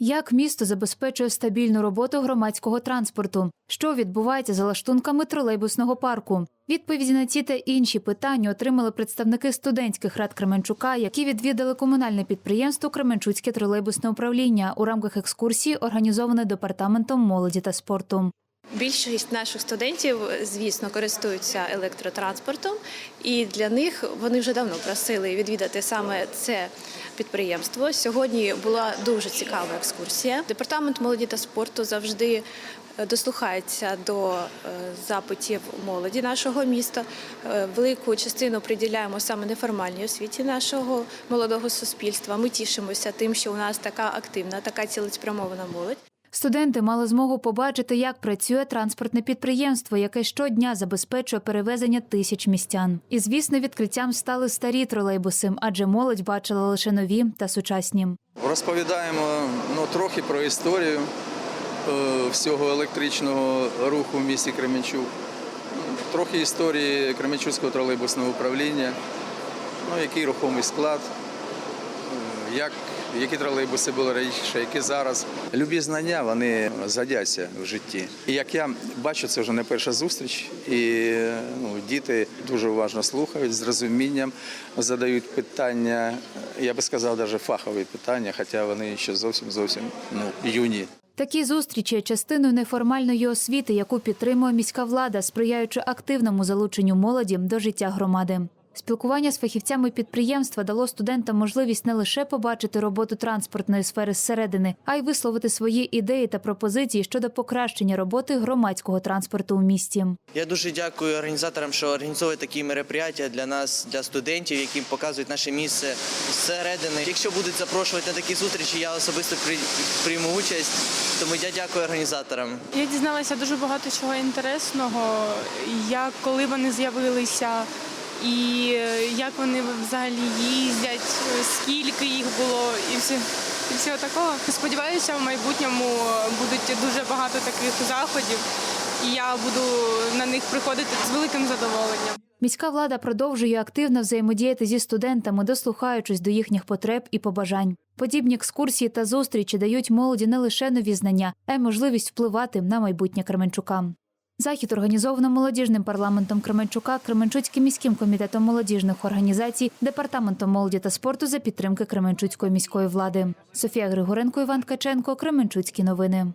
Як місто забезпечує стабільну роботу громадського транспорту? Що відбувається за лаштунками тролейбусного парку? Відповіді на ці та інші питання отримали представники студентських рад Кременчука, які відвідали комунальне підприємство Кременчуцьке тролейбусне управління у рамках екскурсії, організованої департаментом молоді та спорту. Більшість наших студентів, звісно, користуються електротранспортом, і для них вони вже давно просили відвідати саме це підприємство. Сьогодні була дуже цікава екскурсія. Департамент молоді та спорту завжди е, дослухається до е, запитів молоді нашого міста. Е, Велику частину приділяємо саме неформальній освіті нашого молодого суспільства. Ми тішимося тим, що у нас така активна, така цілеспрямована молодь. Студенти мали змогу побачити, як працює транспортне підприємство, яке щодня забезпечує перевезення тисяч містян. І звісно, відкриттям стали старі тролейбуси, адже молодь бачила лише нові та сучасні. Розповідаємо ну, трохи про історію е, всього електричного руху в місті Кременчук, трохи історії Кременчуцького тролейбусного управління, ну, який рухомий склад, як, які тролейбуси були раніше, які зараз. Любі знання вони згодяться в житті. І як я бачу, це вже не перша зустріч, і ну, діти дуже уважно слухають, з розумінням задають питання, я би сказав, навіть фахові питання, хоча вони ще зовсім зовсім ну, юні. Такі зустрічі є частиною неформальної освіти, яку підтримує міська влада, сприяючи активному залученню молоді до життя громади. Спілкування з фахівцями підприємства дало студентам можливість не лише побачити роботу транспортної сфери зсередини, а й висловити свої ідеї та пропозиції щодо покращення роботи громадського транспорту у місті. Я дуже дякую організаторам, що організовують такі мероприятия для нас, для студентів, які показують наше місце зсередини. Якщо будуть запрошувати на такі зустрічі, я особисто прийму участь. Тому я дякую організаторам. Я дізналася дуже багато чого інтересного, як коли вони з'явилися, і е, як вони взагалі їздять, е, скільки їх було, і все. І всього такого. Сподіваюся, в майбутньому будуть дуже багато таких заходів, і я буду на них приходити з великим задоволенням. Міська влада продовжує активно взаємодіяти зі студентами, дослухаючись до їхніх потреб і побажань. Подібні екскурсії та зустрічі дають молоді не лише нові знання, а й можливість впливати на майбутнє Кременчука. Захід організовано молодіжним парламентом Кременчука, Кременчуцьким міським комітетом молодіжних організацій, департаментом молоді та спорту за підтримки Кременчуцької міської влади. Софія Григоренко, Іван Каченко, Кременчуцькі новини.